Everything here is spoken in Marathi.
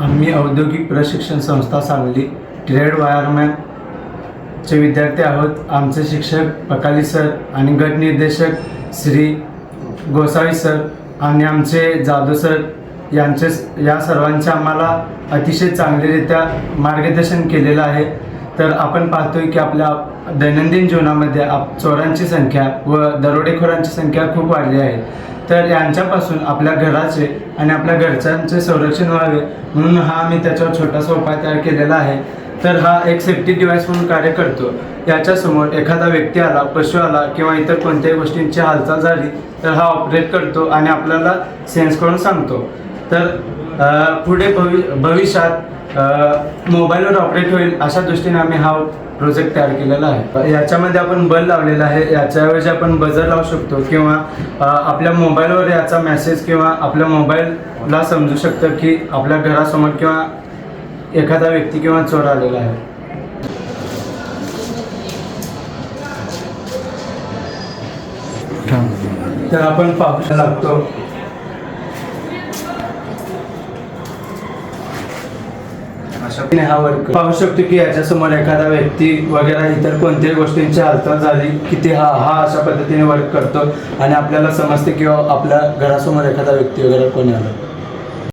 आम्ही औद्योगिक प्रशिक्षण संस्था सांगली. ट्रेड वायरमॅन चे विद्यार्थी आहोत. आमचे शिक्षक पकाली सर आणि गटनिर्देशक श्री गोसावी सर आणि आमचे जाधव सर यांचे या सर्वांचे आम्हाला अतिशय चांगलीरित्या मार्गदर्शन केलेलं आहे. तर आपण पाहतोय की आपल्या दैनंदिन जीवनामध्ये आप चोरांची संख्या व दरोडेखोरांची संख्या खूप वाढली आहे. तर यांच्यापासून आपल्या घराचे आणि आपल्या घरच्यांचे संरक्षण व्हावे म्हणून हा आम्ही त्याच्यावर छोटासा उपाय तयार केलेला आहे. तर हा एक सेफ्टी डिव्हाइस म्हणून कार्य करतो. याच्यासमोर एखादा व्यक्ती आला पशु आला किंवा इतर कोणत्याही गोष्टींची हालचाल झाली तर हा ऑपरेट करतो आणि आपल्याला सेन्स करून सांगतो. तर पुढे भवि भविष्यात मोबाईलवर ऑपरेट होईल अशा दृष्टीने आम्ही हा प्रोजेक्ट तयार केलेला आहे. याच्यामध्ये आपण बल लावलेला आहे. याच्याऐवजी आपण बजर लावू शकतो किंवा आपल्या मोबाईलवर याचा मेसेज किंवा आपल्या मोबाईलला समजू शकतं की आपल्या घरासमोर किंवा एखादा व्यक्ती किंवा चोर आलेला आहे. तर आपण पाहू लागतो अशा हा वर्क पाहू शकतो की याच्यासमोर एखादा व्यक्ती वगैरे इतर कोणत्याही गोष्टींची हालचाल झाली की ते हा हा अशा पद्धतीने वर्क करतो आणि आपल्याला समजते किंवा आपल्या घरासमोर एखादा व्यक्ती वगैरे कोणी आला.